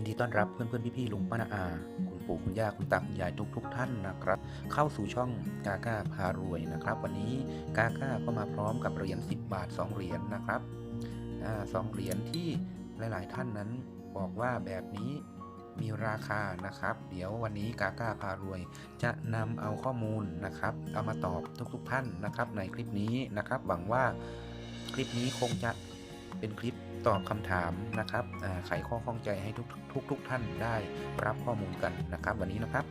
ยินดีต้อนรับเพื่อนเพื่อนพี่พี่ๆลุงป้านาอา คุณปู่คุณย่าคุณตาคุณยายทุกทุกๆท่านนะครับ เข้าสู่ช่องกาก้าพารวยนะครับ วันนี้กาก้าก็มาพร้อมกับเหรียญ10 บาท 2 เหรียญนะครับอ่าสองเหรียญที่หลาย ๆ ท่านนั้นบอกว่าแบบนี้มีราคานะครับ เดี๋ยววันนี้กาก้าพารวย จะนำเอาข้อมูลนะครับ เอามาตอบทุกๆท่านนะครับ ในคลิปนี้นะครับหวังว่าคลิปนี้คงจะเป็นคลิป ตอบคำถามนะครับไขข้อข้องใจให้ทุกทุกทุกท่านได้รับข้อมูลกันนะครับ วันนี้นะครับ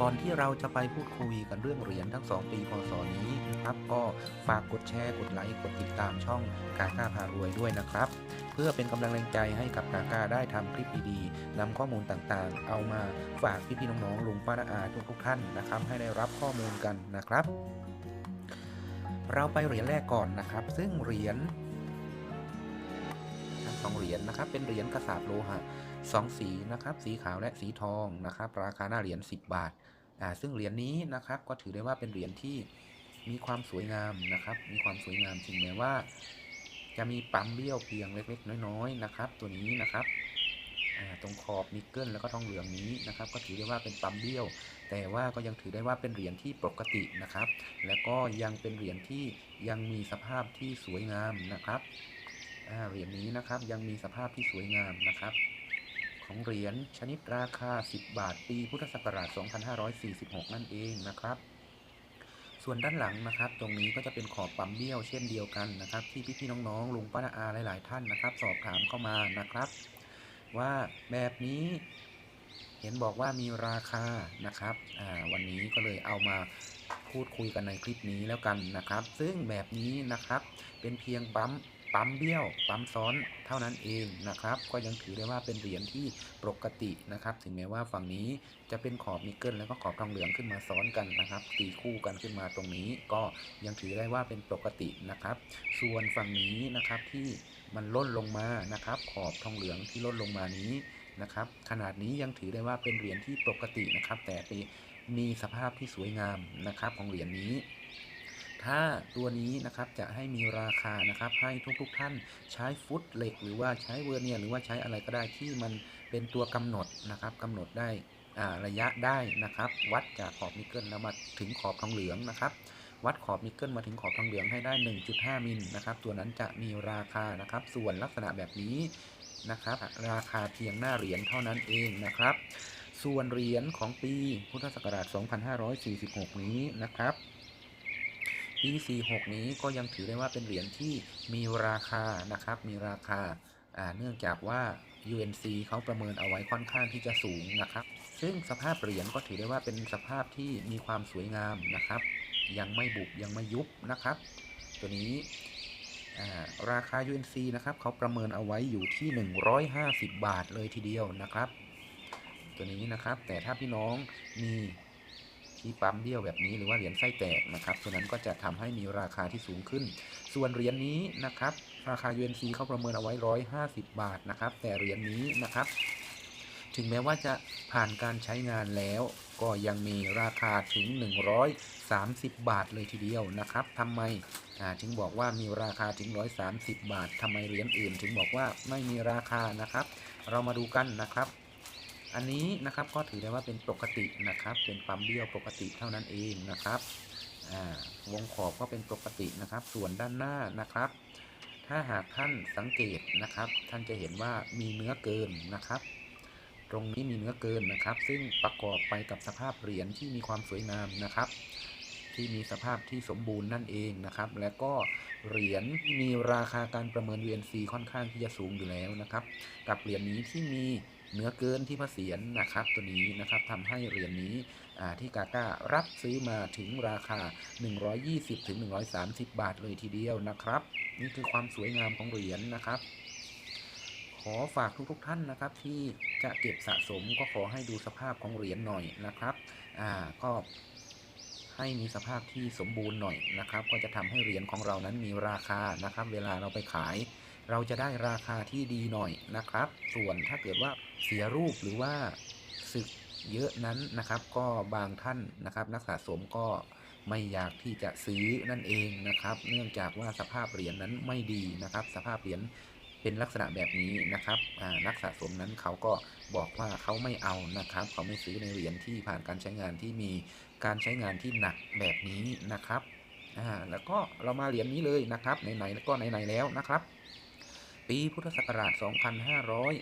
ก่อนที่เราจะไปพูดคุยกันเรื่องเหรียญทั้ง 2 ปีพศนี้นะครับ ก็ฝากกดแชร์กดไลค์กดติดตามช่องกาก้าพารวยด้วยนะครับเพื่อเป็นกำลังแรงใจให้กับกาก้าได้ทำคลิปดีๆนำข้อมูลต่างๆ เอามาฝากพี่ๆน้องๆลุงป้าน้าอาทุกๆท่านนะครับ ให้ได้รับข้อมูลกันนะครับ เราไปเหรียญแรกก่อนนะครับ ซึ่งเหรียญ ทั้งสองเหรียญนะครับ เป็นเหรียญกระสาบโลหะสองสีนะครับ สีขาวและสีทองนะครับ ราคาหน้าเหรียญ10 บาทอ่าซึ่งเหรียญนี้นะครับก็ถือได้ว่าเป็นเหรียญที่มีความสวยงามนะครับ มีความสวยงามถึงแม้ว่า จะมีปั๊มเบี้ยวเพียงเล็กๆ น้อยๆนะครับ ตัวนี้นะครับอ่าตรงขอบนิกเกิลแล้วก็ทองเหลืองนี้นะครับ ก็ถือได้ว่าเป็นปั๊มเบี้ยว แต่ว่าก็ยังถือได้ว่าเป็นเหรียญที่ปกตินะครับ แล้วก็ยังเป็นเหรียญที่ยังมีสภาพที่สวยงามนะครับ เหรียญนี้นะครับยังมีสภาพที่สวยงามนะครับ ของเหรียญชนิดราคา 10 บาท ปีพุทธศักราช 2546 นั่นเองนะครับ ส่วนด้านหลังนะครับ ตรงนี้ก็จะเป็นขอบปั๊มเบี้ยวเช่นเดียวกันนะครับ ที่พี่ๆน้องๆลุงป้าน้าอาหลายๆท่านนะครับ สอบถามเข้ามานะครับ ว่าแบบนี้เห็นบอกว่ามีราคานะครับ วันนี้ก็เลยเอามาพูดคุยกันในคลิปนี้แล้วกันนะครับ ซึ่งแบบนี้นะครับ เป็นเพียงปั๊ม ปั๊มเบี้ยว ปั๊มซ้อนเท่านั้นเองนะครับ ก็ยังถือได้ว่าเป็นเหรียญที่ปกตินะครับ ถึงแม้ว่าฝั่งนี้จะเป็นขอบนิกเกิลแล้วก็ขอบทองเหลืองขึ้นมาซ้อนกันนะครับ ตีคู่กันขึ้นมาตรงนี้ ก็ยังถือได้ว่าเป็นปกตินะครับ ส่วนฝั่งนี้นะครับที่มันล่นลงมานะครับ ขอบทองเหลืองที่ล่นลงมานี้นะครับ ขนาดนี้ยังถือได้ว่าเป็นเหรียญที่ปกตินะครับ แต่ไปมีสภาพที่สวยงามนะครับของเหรียญนี้ ถ้าตัวนี้นะครับจะให้มีราคานะครับให้ทุกๆท่านใช้ฟุตเหล็ก หรือว่าใช้เวอร์เนียหรือว่าใช้อะไรก็ได้ที่มันเป็นตัวกำหนดนะครับกำหนดได้อ่าระยะได้นะครับ วัดจากขอบนิกเกิลแล้วมาถึงขอบทองเหลืองนะครับ วัดขอบนิกเกิลมาถึงขอบทองเหลืองให้ได้ 1.5 มิลนะครับ ตัวนั้นจะมีราคานะครับ ส่วนลักษณะแบบนี้นะครับ ราคาเพียงหน้าเหรียญเท่านั้นเองนะครับ ส่วนเหรียญของปีพุทธศักราช 2546 นี้นะครับ ปี 46 นี้ก็ยังถือได้ว่าเป็นเหรียญที่มีราคานะครับ มีราคาเนื่องจากว่า UNC เขาประเมินเอาไว้ค่อนข้างที่จะสูงนะครับ ซึ่งสภาพเหรียญก็ถือได้ว่าเป็นสภาพที่มีความสวยงามนะครับ ยังไม่บุบยังไม่ยุบนะครับ ตัวนี้อ่าราคา UNC นะครับเขาประเมินเอาไว้อยู่ที่ 150 บาทเลยทีเดียวนะครับ ตัวนี้นะครับแต่ถ้าพี่น้องมี ที่ปั๊มเบี้ยวแบบนี้หรือว่าเหรียญไส้แตกนะครับตัวนั้นก็จะทำให้มีราคาที่สูงขึ้น ส่วนเหรียญนี้นะครับ ราคา UNC เขาประเมินเอาไว้ 150 บาทนะครับ แต่เหรียญนี้นะครับ ถึงแม้ว่าจะผ่านการใช้งานแล้วก็ยังมีราคาถึง 130 บาทเลยทีเดียวนะครับทำไมถึงบอกว่ามีราคาถึง 130 บาททำไมเหรียญอื่น ถึงบอกว่าไม่มีราคานะครับ เรามาดูกันนะครับ อันนี้นะครับก็ถือได้ว่าเป็นปกตินะครับ เป็นปั๊มเบี้ยวปกติเท่านั้นเองนะครับวงขอบก็เป็นปกตินะครับ ส่วนด้านหน้านะครับ ถ้าหากท่านสังเกตนะครับ ท่านจะเห็นว่ามีเนื้อเกินนะครับ ตรงนี้มีเนื้อเกินนะครับ ซึ่งประกอบไปกับสภาพเหรียญที่มีความสวยงามนะครับ ที่มีสภาพที่สมบูรณ์นั่นเองนะครับ และก็เหรียญมีราคาการประเมิน VNC ค่อนข้างที่จะสูงอยู่แล้วนะครับ กับเหรียญนี้ที่มี เนื้อเกินที่พระเศียรนะครับตัวนี้นะครับทำให้เหรียญนี้ที่กาก้ารับซื้อมาถึงราคา 120ถึง130 บาทเลยทีเดียวนะครับ นี่คือความสวยงามของเหรียญนะครับขอฝากทุกๆทท่านนะครับที่จะเก็บสะสมก็ขอให้ดูสภาพของเหรียญหน่อยนะครับ อ่าก็ให้มีสภาพที่สมบูรณ์หน่อยนะครับ ก็จะทำให้เหรียญของเรานั้นมีราคานะครับ เวลาเราไปขาย เราจะได้ราคาที่ดีหน่อยนะครับ ส่วนถ้าเกิดว่าเสียรูปหรือว่าสึกเยอะนั้นนะครับ ก็บางท่านนะครับ นักสะสมก็ไม่อยากที่จะซื้อนั่นเองนะครับ เนื่องจากว่าสภาพเหรียญนั้นไม่ดีนะครับ สภาพเหรียญเป็นลักษณะแบบนี้นะครับนักสะสมนั้นเขาก็บอกว่าเขาไม่เอานะครับ เขาไม่ซื้อในเหรียญที่ผ่านการใช้งานที่มีการใช้งานที่หนักแบบนี้นะครับแล้วก็เรามาเหรียญนี้เลยนะครับไหนๆแล้วก็ไหนๆแล้วนะครับ ปีพุทธศักราช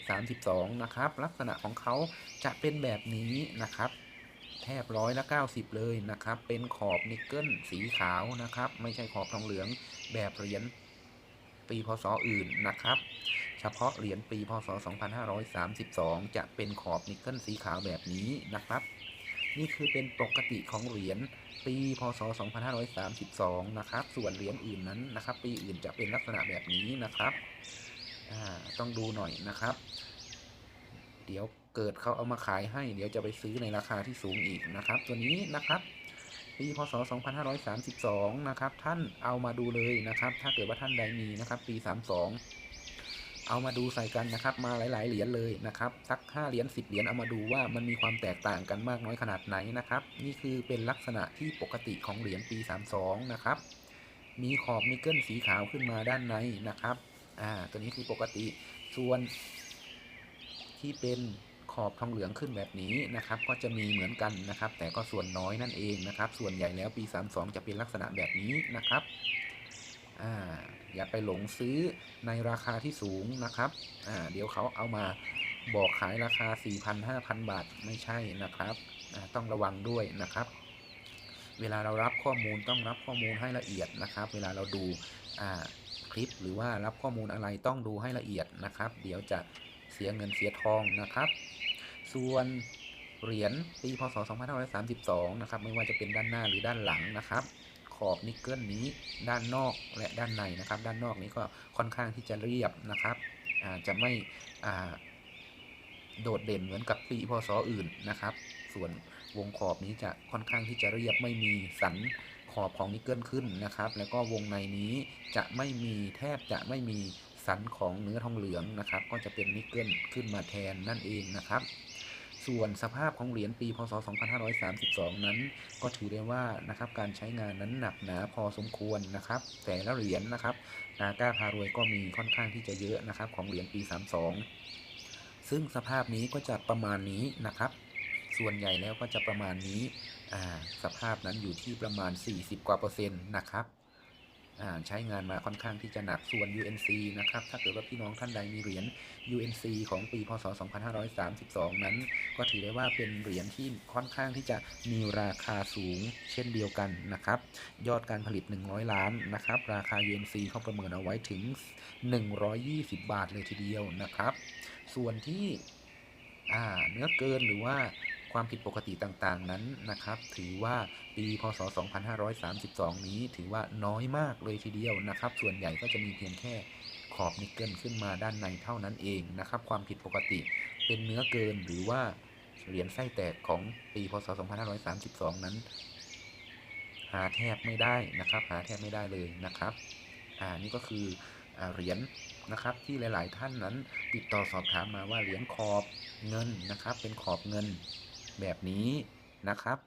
2532 นะครับ ลักษณะของเขาจะเป็นแบบนี้นะครับ แทบร้อยละ 90 เลยนะครับ เป็นขอบนิกเกิลสีขาวนะครับ ไม่ใช่ขอบทองเหลืองแบบเหรียญปีพศอื่นนะครับ เฉพาะเหรียญปีพศ 2532 จะเป็นขอบนิกเกิลสีขาวแบบนี้นะครับ นี่คือเป็นปกติของเหรียญปีพศ 2532 นะครับ ส่วนเหรียญอื่นนั้นนะครับ ปีอื่นจะเป็นลักษณะแบบนี้นะครับ ต้องดูหน่อยนะครับ เดี๋ยวเกิดเขาเอามาขายให้ เดี๋ยวจะไปซื้อในราคาที่สูงอีกนะครับ ตัวนี้นะครับปีพศ 2532 นะครับ ท่านเอามาดูเลยนะครับ ถ้าเกิดว่าท่านใดมีนะครับ ปี 32 เอามาดูใส่กันนะครับ มาหลาย ๆ เหรียญเลยนะครับ สัก 5 เหรียญ 10 เหรียญเอามาดูว่ามันมีความแตกต่างกันมากน้อยขนาดไหนนะครับ นี่คือเป็นลักษณะที่ปกติของเหรียญปี 32 นะครับ มีขอบนิกเกิลสีขาวขึ้นมาด้านในนะครับ อ่าตัวนี้คือปกติส่วนที่เป็นขอบทองเหลืองขึ้นแบบนี้นะครับ ก็จะมีเหมือนกันนะครับ แต่ก็ส่วนน้อยนั่นเองนะครับ ส่วนใหญ่แล้วปี 32 จะเป็นลักษณะแบบนี้นะครับอ่าอย่าไปหลงซื้อในราคาที่สูงนะครับอ่าเดี๋ยวเขาเอามาบอกขายราคา 4,000 5,000 บาทไม่ใช่นะครับอ่าต้องระวังด้วยนะครับ เวลาเรารับข้อมูลต้องรับข้อมูลให้ละเอียดนะครับ เวลาเราดูอ่า ลิป หรือว่ารับข้อมูลอะไรต้องดูให้ละเอียดนะครับ เดี๋ยวจะเสียเงินเสียทองนะครับ ส่วนเหรียญปีพศ 2532 นะครับ ไม่ว่าจะเป็นด้านหน้าหรือด้านหลังนะครับ ขอบนิกเกิลนี้ด้านนอกและด้านในนะครับ ด้านนอกนี้ก็ค่อนข้างที่จะเรียบนะครับจะไม่โดดเด่นเหมือนกับปีพศอื่นนะครับ ส่วนวงขอบนี้จะค่อนข้างที่จะเรียบไม่มีสัน ขอบของนิกเกิลขึ้นนะครับ แล้วก็วงในนี้จะไม่มีแทบจะไม่มีสันของเนื้อทองเหลืองนะครับ ก็จะเป็นนิกเกิลขึ้นมาแทนนั่นเองนะครับ ส่วนสภาพของเหรียญปีพศ 2532 นั้น ก็ถือได้ว่านะครับการใช้งานนั้นหนักหนาพอสมควรนะครับ แต่ละเหรียญนะครับนาก้าพารวยก็มีค่อนข้างที่จะเยอะนะครับของเหรียญปี 32 ซึ่งสภาพนี้ก็จะประมาณนี้นะครับ ส่วนใหญ่แล้วก็จะประมาณนี้ สภาพนั้นอยู่ที่ประมาณ 40 กว่าเปอร์เซ็นต์นะครับใช้งานมาค่อนข้างที่จะหนักส่วน UNC นะครับ ถ้าเกิดว่าพี่น้องท่านใดมีเหรียญ UNC ของปีพศ 2532 นั้น ก็ถือได้ว่าเป็นเหรียญที่ค่อนข้างที่จะมีราคาสูงเช่นเดียวกันนะครับ ยอดการผลิต 100 ล้านนะครับ ราคา UNC เขาประเมินเอาไว้ถึง 120 บาทเลยทีเดียวนะครับ ส่วนที่เนื้อเกินหรือว่า ความผิดปกติต่างๆนั้นนะครับ ถือว่าปีพศ 2532 นี้ถือว่าน้อยมากเลยทีเดียวนะครับ ส่วนใหญ่ก็จะมีเพียงแค่ขอบนิกเกิลขึ้นมาด้านในเท่านั้นเองนะครับ ความผิดปกติเป็นเนื้อเกินหรือว่าเหรียญไส้แตกของปีพศ 2532 นั้น หาแทบไม่ได้นะครับ หาแทบไม่ได้เลยนะครับ อ่านี่ก็คือเหรียญนะครับที่หลาย ๆ ท่านนั้นติดต่อสอบถามมาว่าเหรียญขอบเงินนะครับ เป็นขอบเงิน แบบนี้นะครับ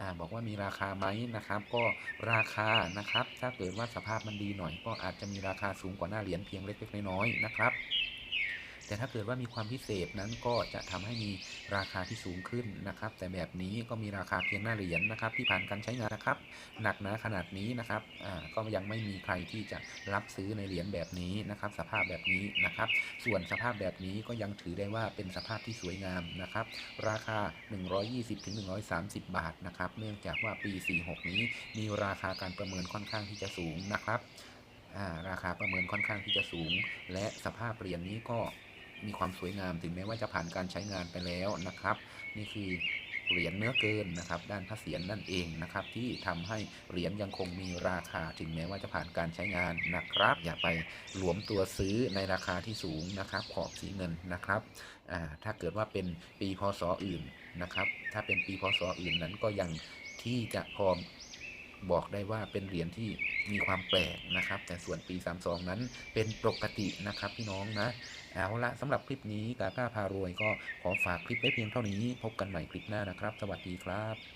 อาบอกว่ามีราคาไหมนะครับ ก็ราคานะครับ ถ้าเกิดว่าสภาพมันดีหน่อย ก็อาจจะมีราคาสูงกว่าหน้าเหรียญเพียงเล็กๆน้อยๆนะครับ แต่ถ้าเกิดว่ามีความพิเศษนั้นก็จะทำให้มีราคาที่สูงขึ้นนะครับ แต่แบบนี้ก็มีราคาเพียงหน้าเหรียญนะครับ ที่ผ่านการใช้งานนะครับ หนักหนาขนาดนี้นะครับอ่าก็ยังไม่มีใครที่จะรับซื้อในเหรียญแบบนี้นะครับ สภาพแบบนี้นะครับ ส่วนสภาพแบบนี้ก็ยังถือได้ว่าเป็นสภาพที่สวยงามนะครับ ราคา 120-130 บาทนะครับ เนื่องจากว่าปี 46 นี้มีราคาการประเมินค่อนข้างที่จะสูงนะครับราคาประเมินค่อนข้างที่จะสูง และสภาพเหรียญนี้ก็ มีความสวยงามถึงแม้ว่าจะผ่านการใช้งานไปแล้วนะครับ นี่คือเหรียญเนื้อเกินนะครับ ด้านพระเศียรนั่นเองนะครับ ที่ทำให้เหรียญยังคงมีราคาถึงแม้ว่าจะผ่านการใช้งานนะครับ อย่าไปหลวมตัวซื้อในราคาที่สูงนะครับ ขอบสีเงินนะครับถ้าเกิดว่าเป็นปีพศอื่นนะครับ ถ้าเป็นปีพศอื่นนั้นก็ยังที่จะพอ บอกได้ว่าเป็นเหรียญที่มีความแปลกนะครับ แต่ส่วนปี 32 นั้นเป็นปกตินะครับพี่น้องนะ เอาละสำหรับคลิปนี้กาก้าพารวยก็ขอฝากคลิปไว้เพียงเท่านี้ พบกันใหม่คลิปหน้านะครับ สวัสดีครับ